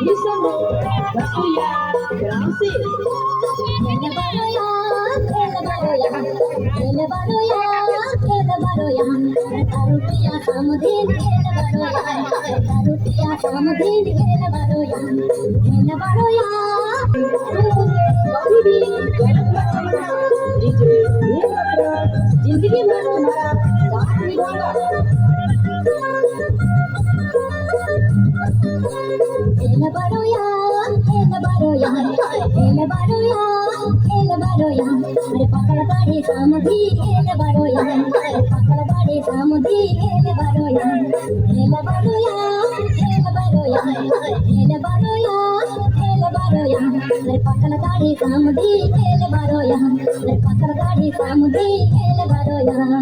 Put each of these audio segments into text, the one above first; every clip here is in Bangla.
Listen, Rasuya, Gramsi. খেলে বড় ইয়া খেলে বড় ইয়া খেলে বড় ইয়া খেলে বড় ইয়া দারু পিয়া সমদিন খেলে বড় ইয়া দারু পিয়া সমদিন খেলে বড় ইয়া খেলে বড় ইয়া Baby, DJ, ये अपना जिंदगी में तुम्हारा साथ निभाऊंगा यहाँ खेल बारो यहाँ खेल बारो यहाँ अरे पकड़ बारे हम भी खेल बारो यहाँ अरे पकड़ बारे हम भी खेल बारो यहाँ खेल बारो यहाँ खेल बारो यहाँ खेल बारो यहाँ खेल बारो यहाँ अरे पकड़ गाड़ी हम भी खेल बारो यहाँ अरे पकड़ गाड़ी हम भी खेल बारो यहाँ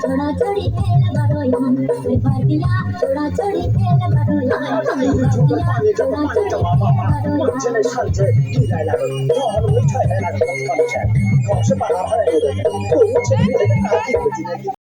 छोड़ा छोड़ी खेल बड़ो यहाँ छोड़ा छोड़ी खेल बड़ो 他是一位出身大内政大内政王八蛋我们现在上街对待那个要他的为太太那个那个钱光吃麻辣烫也得钱不如趁着这个大地自己的地